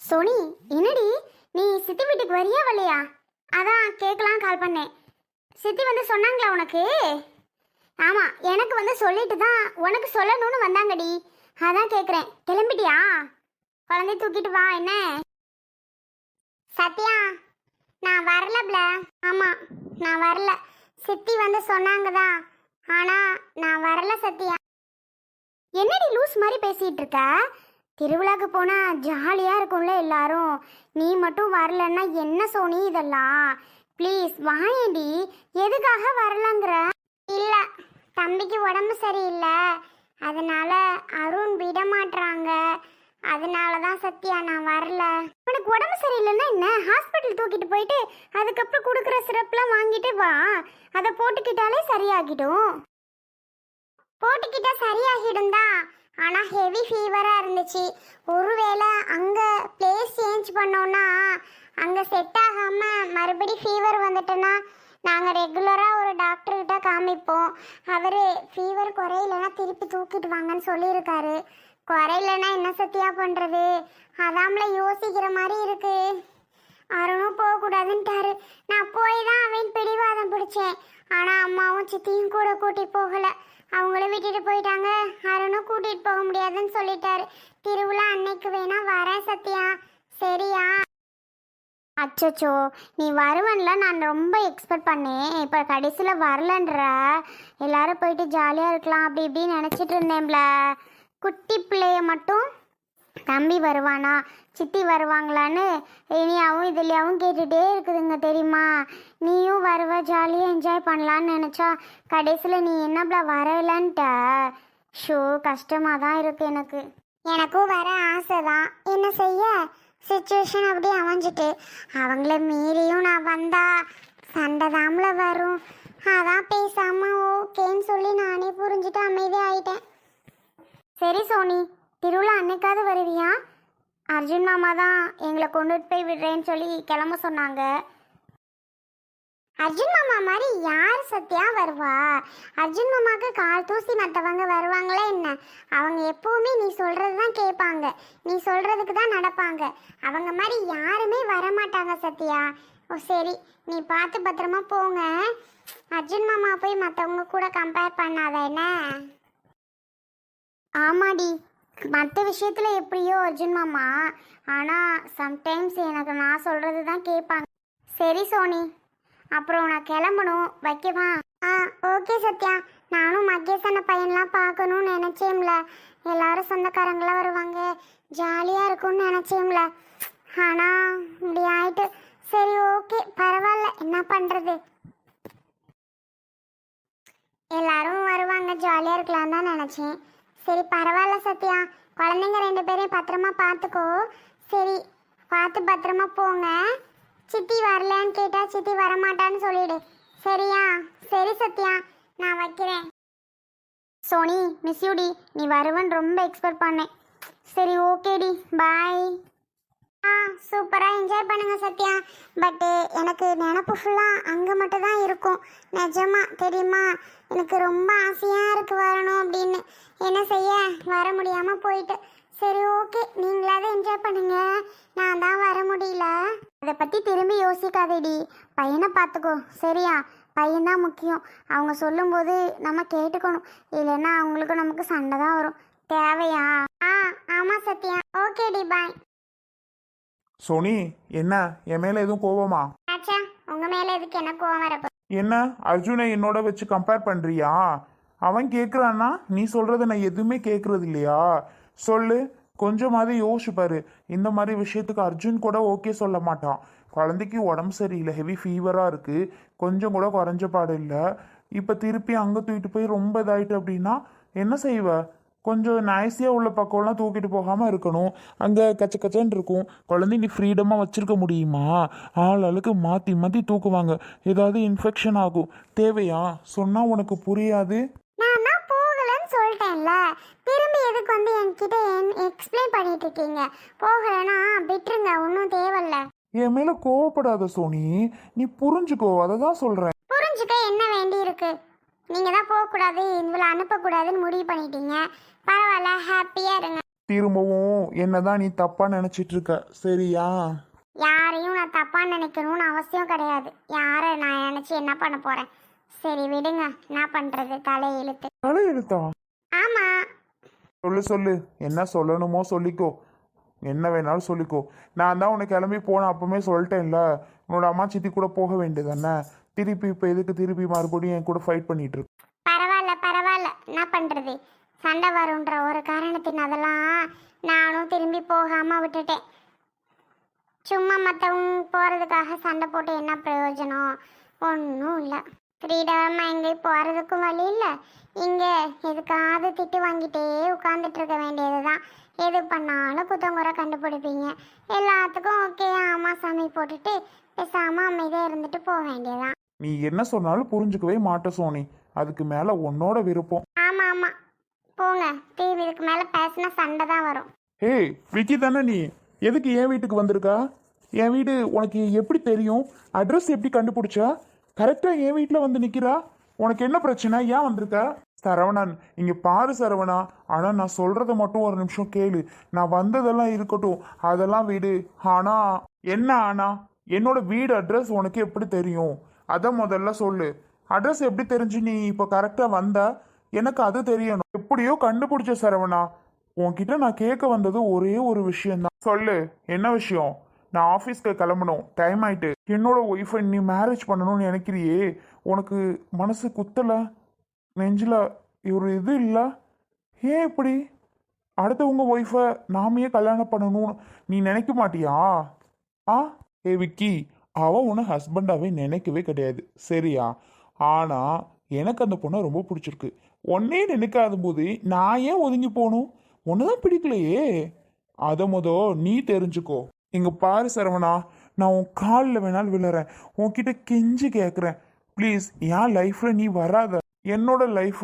Sony என்னடி? நீ சித்தி வீட்டுக்கு வரியா வரலையா? அதான் கேட்கலாம் கால் பண்ணேன். சித்தி வந்து சொன்னாங்களா உனக்கு? ஆமாம் எனக்கு வந்து சொல்லிட்டு தான் உனக்கு சொல்லணும்னு வந்தாங்கடி. அதான் கேட்குறேன். கிளம்பிட்டியா? குழந்தைய தூக்கிட்டு வா என்ன? சத்யா நான் வரலப்ல. ஆமாம் நான் வரல. சித்தி வந்து சொன்னாங்க தான் ஆனால் நான் வரல சத்யா. என்னடி லூஸ் மாதிரி பேசிகிட்டு இருக்க? திருவிழாக்கு போனால் ஜாலியாக இருக்கும்ல எல்லாரும். நீ மட்டும் வரலன்னா என்ன சோனி இதெல்லாம்? ப்ளீஸ் வாயேண்டி. எதுக்காக வரலங்கிற? இல்லை தம்பிக்கு உடம்பு சரியில்லை. அதனால அருண் விட மாட்றாங்க. அதனால தான் சத்யா நான் வரல. உனக்கு உடம்பு சரியில்லைன்னா என்ன? ஹாஸ்பிட்டல் தூக்கிட்டு போயிட்டு அதுக்கப்புறம் கொடுக்குற சிரப்லாம் வாங்கிட்டு வா. அதை போட்டுக்கிட்டாலே சரியாகிடும். போட்டுக்கிட்டா சரியாகிடும் தான் ஆனால் ஹெவி ஃபீவராக இருந்துச்சு. ஒருவேளை அங்கே பிளேஸ் சேஞ்ச் பண்ணோன்னா அங்கே செட் ஆகாமல் மறுபடி ஃபீவர் வந்துட்டுன்னா நாங்கள் ரெகுலராக ஒரு டாக்டர்கிட்ட காமிப்போம். அவர் ஃபீவர் குறையிலனா திருப்பி தூக்கிட்டு வாங்கன்னு சொல்லியிருக்காரு. குறையிலனா என்ன சத்தியா பண்ணுறது அதாம்ல யோசிக்கிற மாதிரி இருக்கு. அருணும் போகக்கூடாதுன்ட்டாரு. நான் போய் தான் அவன் பிடிவாதம் பிடிச்சேன். ஆனால் அம்மாவும் சித்தியும் கூட கூட்டி போகலை. அவங்களும் விட்டுட்டு போயிட்டாங்க. அருணும் கூட்டிட்டு போக முடியாதுன்னு சொல்லிட்டாரு. திருவிழா அன்னைக்கு வேணா வரேன் சத்யா. சரியா? அச்சோ நீ வருவன்ல நான் ரொம்ப எக்ஸ்பெக்ட் பண்ணேன். இப்போ கடைசியில் வரலன்ற. எல்லாரும் போயிட்டு ஜாலியாக இருக்கலாம் அப்படி இப்படின்னு நினச்சிட்டு இருந்தேன்ல. குட்டி பிள்ளைய மட்டும் தம்பி வருவானா? சித்தி வருவாங்களான்னு இனியாவும் இதுலையாவும் கேட்டுகிட்டே இருக்குதுங்க தெரியுமா? நீயும் வருவ ஜாலியாக என்ஜாய் பண்ணலான்னு நினச்சா கடைசியில் நீ என்னப்பல வரலன்ட்ட? ஷோ கஷ்டமாக தான் இருக்கு எனக்கு. எனக்கும் வர ஆசை தான் என்ன செய்ய? சுச்சுவேஷன் அப்படி அமைஞ்சிட்டு. அவங்கள மீறியும் நான் வந்தா சண்டை தாம்ல வரும். அதான் பேசாம ஓகேன்னு சொல்லி நானே புரிஞ்சுட்டு அமைதி ஆயிட்டேன் சரி சோனி திருவிழா அன்னைக்காவது வருவியா? அர்ஜுன் மாமா தான் எங்களை கொண்டுட்டு போய் விடுறேன்னு சொல்லி கிளம்ப சொன்னாங்க. அர்ஜுன் மாமா மாதிரி யார் சத்யா வருவா? அர்ஜுன் மாமாவுக்கு கால் தூசி மற்றவங்க வருவாங்களே என்ன? அவங்க எப்பவுமே நீ சொல்றது தான் கேட்பாங்க. நீ சொல்றதுக்கு தான் நடப்பாங்க. அவங்க மாதிரி யாருமே வரமாட்டாங்க சத்யா. ஓ சரி. நீ பார்த்து பத்திரமா போங்க. அர்ஜுன் மாமா போய் மற்றவங்க கூட கம்பேர் பண்ணாத என்ன? ஆமாடி. மற்ற விஷயத்தில் எப்படியோ அர்ஜுன் மாமா ஆனால் சம்டைம்ஸ் எனக்கு நான் சொல்கிறது தான் கேட்பாங்க சரி சோனி. அப்புறம் நான் கிளம்பணும். வைக்கவா? ஆ ஓகே சத்யா. நானும் மகேசன பையன்லாம் பார்க்கணும்னு நினச்சேம்ல எல்லாரும் சொந்தக்காரங்களாம் வருவாங்க. ஜாலியாக இருக்கும்னு நினச்சேம்ல ஆனால் இப்படி ஆயிட்டு. சரி ஓகே. பரவாயில்ல. என்ன பண்ணுறது எல்லாரும் வருவாங்க. ஜாலியாக இருக்கலாம் தான் நினச்சேன். சரி பரவாயில்ல சத்யா. குழந்தைங்க ரெண்டு பேரையும் பத்திரமா பார்த்துக்கோ சரி பார்த்து பத்திரமா போங்க. சித்தி வரலன்னு கேட்டா சித்தி வரமாட்டான்னு சொல்லிடு. சரியா? சரி சத்யா நான் வைக்கிறேன். சோனி மிஸ் யூடி நீ வருவன்னு ரொம்ப எக்ஸ்பெக்ட் பண்ணேன். சரி ஓகேடி பாய் ஆ சூப்பராக என்ஜாய் பண்ணுங்க சத்யா. பட்டு எனக்கு நினப்பு ஃபுல்லாக அங்கே மட்டும் தான் இருக்கும். நிஜமா தெரியுமா? எனக்கு ரொம்ப ஆசையாக இருக்கு வரணும் அப்படின்னு. என்ன செய்ய? வர முடியாமல் போயிட்டு. சரி ஓகே நீங்களாவது என்ஜாய் பண்ணுங்க. நான் தான் வர முடியல. அதை பற்றி திரும்பி யோசிக்காதேடி. பையனை பார்த்துக்கோ. சரியா? பையன்தான் முக்கியம். அவங்க சொல்லும்போது நம்ம கேட்டுக்கணும். இல்லைன்னா அவங்களுக்கு நமக்கு சண்டை தான் வரும். தேவையா? ஆ ஆமாம் சத்யா. ஓகேடி பாய் சோனி என்ன? என் மேல எதுவும் கோவமா? ஆச்சா உங்க மேல எதுக்கு என்ன கோவம் வரப்போ என்ன? அர்ஜுனை என்னோட வச்சு கம்பேர் பண்றியா? அவன் கேட்குறான்னா நீ சொல்றத நான் எதுவுமே கேட்கறது இல்லையா சொல்லு கொஞ்சமாவது யோசிச்சு பாரு. இந்த மாதிரி விஷயத்துக்கு அர்ஜுன் கூட ஓகே சொல்ல மாட்டான். குழந்தைக்கு உடம்பு சரியில்லை ஹெவி ஃபீவராக இருக்கு. கொஞ்சம் கூட குறைஞ்ச பாடு இல்லை. இப்போ திருப்பி அங்கே தூக்கிட்டு போய் ரொம்ப இதாயிட்டு அப்படின்னா என்ன செய்வ? கொஞ்சம் நைஸியாக உள்ள பக்கம்லாம் தூக்கிட்டு போகாமல் இருக்கணும். அங்கே கச்ச கச்சன்னு இருக்கும். குழந்தை நீ ஃப்ரீடமாக வச்சுருக்க முடியுமா? ஆள் மாற்றி மாற்றி தூக்குவாங்க. ஏதாவது இன்ஃபெக்ஷன் ஆகும். தேவையா? சொன்னால் உனக்கு புரியாது. சொல்லிட்டேன்ல. திரும்பி எதுக்கு வந்து என்கிட்ட எக்ஸ்பிளைன் பண்ணிட்டு இருக்கீங்க? போகலைன்னா விட்டுருங்க. ஒன்றும் தேவையில்ல. என் மேலே கோவப்படாத சோனி. நீ புரிஞ்சுக்கோ. அதை தான் சொல்கிறேன் புரிஞ்சுக்க என்ன வேண்டி இருக்கு? நீங்க தான் போகக்கூடாது இவ்வளோ அனுப்பக்கூடாதுன்னு முடிவு பண்ணிட்டீங்க. பரவாயில்ல ஹாப்பியா இருங்க. திரும்பவும் என்னதான் நீ தப்பா நினைச்சிட்டு இருக்க சரியா? யாரையும் நான் தப்பா நினைக்கணும்னு அவசியம் கிடையாது. யாரை நான் நினைச்சு என்ன பண்ண போறேன்? சரி விடுங்க. என்ன பண்றது? தலை இழுத்து. தலை எழுத்தா ஆமா. சொல்லு சொல்லு. என்ன சொல்லணுமோ சொல்லிக்கோ. என்ன வேணாலும் சொல்லிக்கோ. நான் தான் உன்னை கிளம்பி போனேன் அப்பவுமே சொல்லிட்டேன்ல. உன்னோட அம்மா சித்தி கூட போக வேண்டியதானே திருப்பி இப்போ எதுக்கு திருப்பி மறுபடியும் என் கூட ஃபைட் பண்ணிட்டு இருக்கு? பரவாயில்ல பரவாயில்ல. என்ன பண்றது? சண்டை வரும்ன்ற ஒரு காரணத்தின் அதெல்லாம் நானும் திரும்பி போகாம விட்டுட்டேன். சும்மா மற்றவங்க போகிறதுக்காக சண்டை போட்டு என்ன பிரயோஜனம்? ஒன்றும் இல்லை. ஃப்ரீடமாக எங்கேயும் போகிறதுக்கும் வழி இல்லை. இங்கே எதுக்காவது திட்டு வாங்கிட்டே உட்காந்துட்டு இருக்க வேண்டியது தான் எது பண்ணாலும் குத்தங்குறை கண்டுபிடிப்பீங்க. எல்லாத்துக்கும் ஓகே ஆமாம் சாமி போட்டுட்டு பேசாமல் அமைதியாக இருந்துட்டு போக வேண்டியதுதான். நீ என்ன சொன்னாலும் புரிஞ்சுக்கவே மாட்ட சோனி. அதுக்கு மேலே உன்னோட விருப்பம். ஆமாம் ஆமாம் போங்க. இதுக்கு மேலே பேசினா சண்டை தான் வரும். ஏய் விக்கி தானே நீ? எதுக்கு என் வீட்டுக்கு வந்திருக்கா? என் வீடு உனக்கு எப்படி தெரியும்? அட்ரஸ் எப்படி கண்டுபிடிச்சா? கரெக்டாக என் வீட்டில் வந்து நிற்கிறா உனக்கு என்ன பிரச்சனை? ஏன் வந்திருக்க? சரவணன் இங்கே பாரு சரவணா. ஆனால் நான் சொல்கிறத மட்டும் ஒரு நிமிஷம் கேளு. நான் வந்ததெல்லாம் இருக்கட்டும். அதெல்லாம் வீடு. ஆனால் என்ன ஆனா? என்னோட வீடு அட்ரஸ் உனக்கு எப்படி தெரியும்? அதை முதல்ல சொல்லு. அட்ரஸ் எப்படி தெரிஞ்சு நீ இப்போ கரெக்டாக வந்த? எனக்கு அது தெரியணும். எப்படியோ கண்டுபிடிச்ச சரவணா. உன்கிட்ட நான் கேட்க வந்தது ஒரே ஒரு விஷயம்தான். சொல்லு என்ன விஷயம்? நான் ஆஃபீஸ்க்கு கிளம்பணும். டைம் ஆயிட்டு. என்னோட ஒய்ஃபை நீ மேரேஜ் பண்ணணும்னு நினைக்கிறியே? உனக்கு மனசு குத்தலை? நெஞ்சில் ஒரு இது இல்லை? ஏன் இப்படி? அடுத்தவங்க ஒய்ஃபை நாமையே கல்யாணம் பண்ணணும்னு நீ நினைக்க மாட்டியா? ஆ? ஏ விக்கி. அவன் உன்னை ஹஸ்பண்டாகவே நினைக்கவே கிடையாது. சரியா? ஆனால் எனக்கு அந்த பொண்ணை ரொம்ப பிடிச்சிருக்கு. ஒன்னே நினைக்காத போது நான் ஏன் ஒதுங்கி போகணும்? ஒன்று தான் பிடிக்கலையே. அதை மொத நீ தெரிஞ்சுக்கோ. இங்கே பாரு சரவணா நான் உன் காலில் வேணாலும் விழுறேன். உன்கிட்ட கெஞ்சி கேட்குறேன் ப்ளீஸ் என் லைஃப்பில் நீ வராத. என்னோட லைஃப்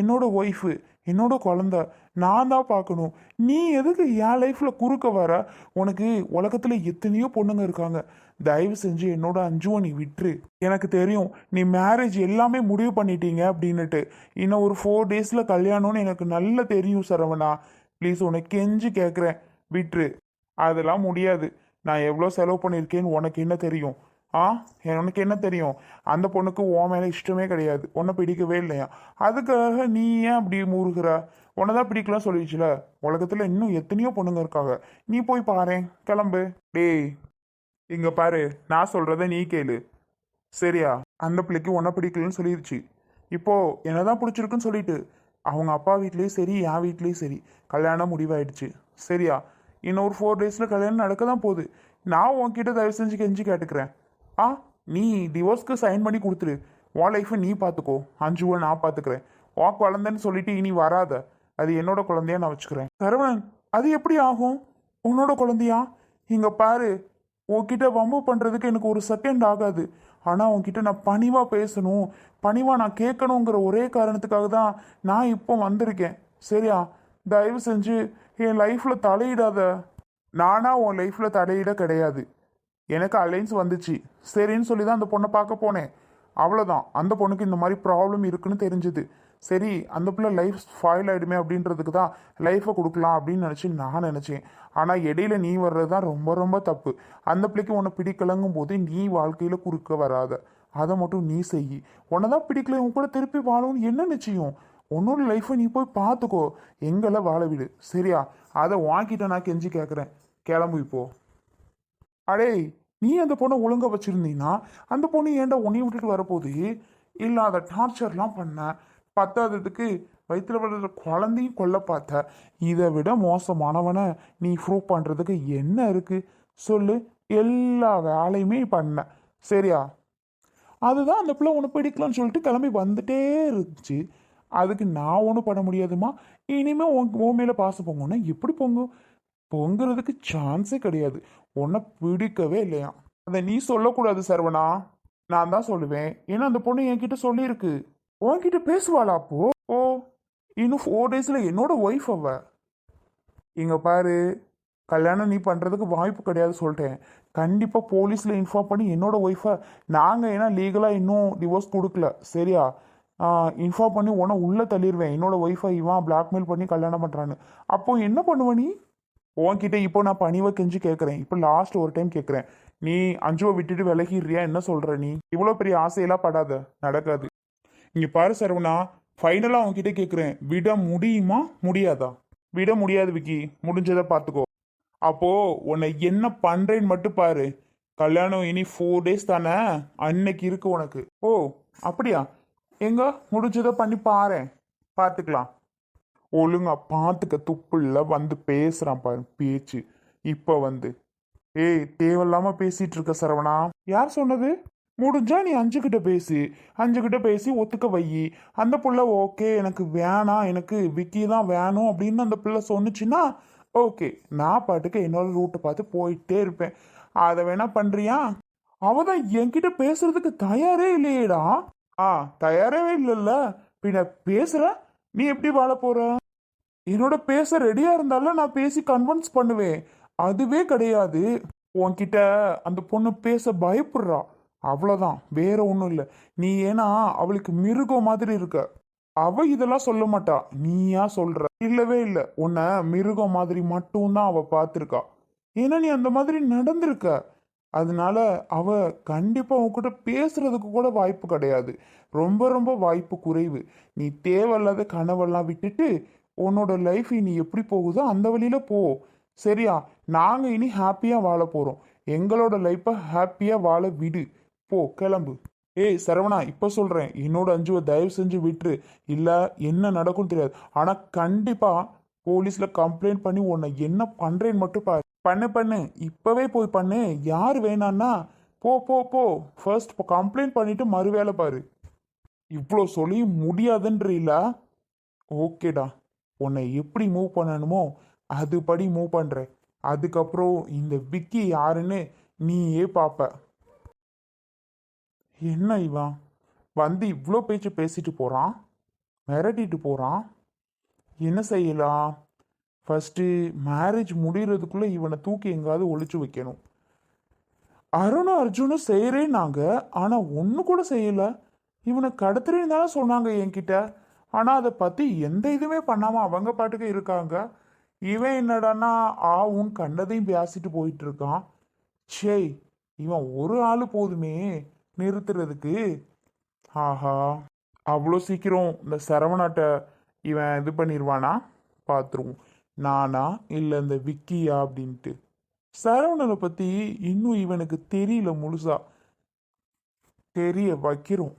என்னோட ஒய்ஃபு என்னோட குழந்த. நான் தான் பார்க்கணும். நீ எதுக்கு என் லைஃப்பில் குறுக்க வர? உனக்கு உலகத்தில் எத்தனையோ பொண்ணுங்க இருக்காங்க. தயவு செஞ்சு என்னோட அஞ்சுவை நீ விட்டுரு. எனக்கு தெரியும் நீ மேரேஜ் எல்லாமே முடிவு பண்ணிட்டீங்க அப்படின்னுட்டு. இன்னும் ஒரு ஃபோர் டேஸில் கல்யாணம்னு எனக்கு நல்லா தெரியும் சரவணா. ப்ளீஸ் உனக்கு கெஞ்சி கேட்குறேன் விட்டுரு. அதெல்லாம் முடியாது. நான் எவ்வளோ செலவு பண்ணியிருக்கேன்னு உனக்கு என்ன தெரியும்? ஆ உனக்கு என்ன தெரியும்? அந்த பொண்ணுக்கு உன் மேலே இஷ்டமே கிடையாது. உன்னை பிடிக்கவே இல்லையா? அதுக்காக நீ ஏன் அப்படி மூறுகிற உன்னை தான் பிடிக்கலாம் சொல்லிடுச்சுல உலகத்தில் இன்னும் எத்தனையோ பொண்ணுங்க இருக்காங்க. நீ போய் பாரு. கிளம்பு. டேய் இங்கே பாரு. நான் சொல்கிறத நீ கேளு. சரியா? அந்த பிள்ளைக்கு உன்னை பிடிக்கலன்னு சொல்லிருச்சு. என்ன என்னதான் பிடிச்சிருக்குன்னு சொல்லிட்டு. அவங்க அப்பா வீட்லேயும் சரி என் வீட்லேயும் சரி. கல்யாணம் முடிவாயிடுச்சு. சரியா? இன்னும் ஒரு ஃபோர் டேஸில் கல்யாணம் நடக்க தான் போகுது. நான் உன்கிட்ட தயவு செஞ்சு கெஞ்சி கேட்டுக்கிறேன். ஆ நீ டிவோர்ஸ்க்கு சைன் பண்ணி கொடுத்துரு உன் லைஃப்பை நீ பார்த்துக்கோ அஞ்சுவை நான் பார்த்துக்கிறேன் உன் வளர்ந்தேன்னு சொல்லிட்டு இனி வராத. அது என்னோட குழந்தையா நான் வச்சுக்கிறேன். சரவணன் அது எப்படி ஆகும்? உன்னோட குழந்தையா? இங்கே பாரு. உன்கிட்ட வம்பு பண்ணுறதுக்கு எனக்கு ஒரு செகண்ட் ஆகாது. ஆனால் உன்கிட்ட நான் பணிவாக பேசணும். பணிவாக நான் கேட்கணுங்கிற ஒரே காரணத்துக்காக தான் நான் இப்போ வந்திருக்கேன். சரியா? தயவு செஞ்சு என் லைஃப்பில் தலையிடாத. நானாக உன் லைஃப்பில் தலையிட கிடையாது. எனக்கு அலைன்ஸ் வந்துச்சு. சரின்னு சொல்லி தான் அந்த பொண்ணை பார்க்க போனேன். அவ்வளோதான் அந்த பொண்ணுக்கு இந்த மாதிரி ப்ராப்ளம் இருக்குன்னு தெரிஞ்சுது. சரி அந்த பிள்ளை லைஃப் ஸ்பாயில் ஆகிடுமே அப்படின்றதுக்கு தான் லைஃப்பை கொடுக்கலாம் அப்படின்னு நினச்சி நான் நினச்சேன். ஆனால் இடையில நீ வர்றது தான் ரொம்ப ரொம்ப தப்பு. அந்த பிள்ளைக்கு உன்னை பிடிக்கலங்கும் போது நீ வாழ்க்கையில் குறுக்க வராத. அதை மட்டும் நீ செய் உன்னை தான் பிடிக்கல உன் கூட திருப்பி வாழணும்னு என்ன நிச்சயம்? உன்னோட லைஃப்பை நீ போய் பார்த்துக்கோ. எங்களை வாழ விடு. சரியா? அதை வாங்கிட்ட நான் கெஞ்சி கேட்குறேன் கிளம்பு இப்போ. அடே நீ அந்த பொண்ணை ஒழுங்கா வச்சுருந்தீங்கன்னா அந்த பொண்ணு ஏன்டா உன்னையும் விட்டுட்டு வரப்போகுது? இல்லாத டார்ச்சர்லாம் பண்ண பத்தாததுக்கு வயிற்றுல வளர்ற குழந்தையும் கொல்ல பார்த்த. இதை விட மோசமானவனை நீ ப்ரூவ் பண்ணுறதுக்கு என்ன இருக்குது சொல்லு. எல்லா வேலையுமே பண்ண. சரியா? அதுதான் அந்த பிள்ளை உன்னை பிடிக்கலான்னு சொல்லிட்டு கிளம்பி வந்துட்டே இருந்துச்சு. அதுக்கு நான் ஒன்றும் பண்ண முடியாதுமா இனிமேல் உன் உன் மேலே பாசம் பொங்குன்னா எப்படி பொங்கும். பொங்குறதுக்கு சான்ஸே கிடையாது. உன்னை பிடிக்கவே இல்லையா? அதை நீ சொல்லக்கூடாது சரவணா. நான் தான் சொல்லுவேன். ஏன்னா அந்த பொண்ணு என்கிட்ட சொல்லியிருக்கு. உன்கிட்ட பேசுவாளா அப்போ? ஓ இன்னும் ஃபோர் டேஸில் என்னோட ஒய்ஃப் அவ. இங்க பாரு கல்யாணம் நீ பண்ணுறதுக்கு வாய்ப்பு கிடையாது சொல்லிட்டேன். கண்டிப்பாக போலீஸில் இன்ஃபார்ம் பண்ணி என்னோட ஒய்ஃபை நாங்கள் ஏன்னா லீகலாக இன்னும் டிவோர்ஸ் கொடுக்கல. சரியா? இன்ஃபார்ம் பண்ணி உன்னை உள்ளே தள்ளிடுவேன் என்னோட ஒய்ஃபை இவன் பிளாக்மெயில் பண்ணி கல்யாணம் பண்ணுறான்னு அப்போ என்ன பண்ணுவ நீ? உன்கிட்ட இப்போ நான் பணிவை கெஞ்சு கேட்குறேன் இப்போ லாஸ்ட் ஒரு டைம் கேட்குறேன் நீ அஞ்சுவை விட்டுட்டு விலகிடுறியா? என்ன சொல்கிற நீ? இவ்வளோ பெரிய ஆசையெல்லாம் படாத. நடக்காது. இங்கே பாரு சரவணா ஃபைனலாக உன்கிட்ட கேட்குறேன் விட முடியுமா? முடியாதா? விட முடியாது விக்கி. முடிஞ்சதை பார்த்துக்கோ. அப்போது உன்னை என்ன பண்ணுறேன்னு மட்டும் பாரு. கல்யாணம் இனி ஃபோர் டேஸ் தானே? அன்னைக்கு இருக்கு உனக்கு. ஓ அப்படியா? எங்க? முடிஞ்சதை பண்ணி பாரு பார்த்துக்கலாம். ஒழுங்கா பார்த்துக்க துப்புள்ள வந்து பேசுறான் பாரு பேச்சு. இப்போ வந்து ஏய் தேவையில்லாம பேசிட்டு இருக்க சரவணா. யார் சொன்னது? முடிஞ்சா நீ அஞ்சு கிட்ட பேசு. அஞ்சு கிட்ட பேசி ஒத்துக்க வை. அந்த புள்ள ஓகே எனக்கு வேணாம் எனக்கு விக்கி தான் வேணும் அப்படின்னு அந்த பிள்ளை சொன்னுச்சுன்னா ஓகே நான் பாட்டுக்கு என்னோட ரூட்டை பார்த்து போயிட்டே இருப்பேன். அதை வேணா பண்றியா? அவ தான் என்கிட்ட பேசுறதுக்கு தயாரே இல்லையேடா. ஆ தயாரே இல்லைல்ல. பின்ன பேசுற? நீ எப்படி வாழ போற? என்னோட பேச ரெடியா இருந்தாலும் நான் பேசி கன்வின்ஸ் பண்ணுவேன். அதுவே கிடையாது. உன்கிட்ட அந்த பொண்ணு பேச பயப்படுறா. அவ்வளோதான் வேற ஒன்றும் இல்லை. நீ ஏன்னா அவளுக்கு மிருகம் மாதிரி இருக்க. அவ இதெல்லாம் சொல்ல மாட்டா. நீயா சொல்ற. இல்லவே இல்லை. உன்னை மிருகம் மாதிரி மட்டும்தான் அவ பார்த்துருக்கா. ஏன்னா நீ அந்த மாதிரி நடந்திருக்க. அதனால அவ கண்டிப்பா உன்கிட்ட பேசுறதுக்கு கூட வாய்ப்பு கிடையாது. ரொம்ப ரொம்ப வாய்ப்பு குறைவு. நீ தேவையில்லாத கனவெல்லாம் விட்டுட்டு உன்னோட லைஃப் இனி எப்படி போகுதோ அந்த வழியில் போ. சரியா? நாங்கள் இனி ஹாப்பியாக வாழ போகிறோம் எங்களோட லைஃப்பை ஹாப்பியாக வாழ விடு. போ கிளம்பு. ஏய் சரவணா இப்போ சொல்கிறேன் என்னோட அஞ்சுவை தயவு செஞ்சு விட்டுரு. இல்லை என்ன நடக்கும் தெரியாது. ஆனால் கண்டிப்பாக போலீஸில் கம்ப்ளைண்ட் பண்ணி உன்னை என்ன பண்ணுறேன்னு மட்டும் பாரு. பண்ணு பண்ணு. இப்போவே போய் பண்ணு. யார் வேணான்னா போ போ போ. ஃபர்ஸ்ட் கம்ப்ளைண்ட் பண்ணிவிட்டு மறு வேலை பாரு. இவ்வளோ சொல்லி முடியாதுன்றீல? ஓகேடா. உன்னை எப்படி மூவ் பண்ணணுமோ அதுபடி மூவ் பண்ணுற அதுக்கப்புறம் இந்த விக்கி யாருன்னு நீயே பார்ப்ப என்ன இவன்? வந்து இவ்வளோ பேச்சு பேசிட்டு போகிறான் மிரட்டிட்டு போகிறான் என்ன செய்யலாம்? ஃபஸ்ட்டு மேரேஜ் முடிகிறதுக்குள்ளே இவனை தூக்கி எங்காவது ஒழிச்சு வைக்கணும். அருணும் அர்ஜுனும் செய்கிறேன்னாங்க ஆனால் ஒன்று கூட செய்யலை. இவனை கடத்துறேன்னு தானே சொன்னாங்க என்கிட்ட. ஆனால் அதை பற்றி எந்த இதுவுமே பண்ணாமல் அவங்க பாட்டுக்கு இருக்காங்க. இவன் என்னடான்னா ஆவும் கண்டதையும் பேசிட்டு போயிட்டு இருக்கான் ச்சேய் இவன் ஒரு ஆள் போதுமே நிறுத்துறதுக்கு. ஆஹா அவ்வளோ சீக்கிரம் இந்த சரவணாட்ட இவன் இது பண்ணிடுவானா பார்த்துருவோம் நானா இல்லை இந்த விக்கியா அப்படின்ட்டு. சரவணனை பற்றி இன்னும் இவனுக்கு தெரியல முழுசா. தெரிய வைக்கிறோம்.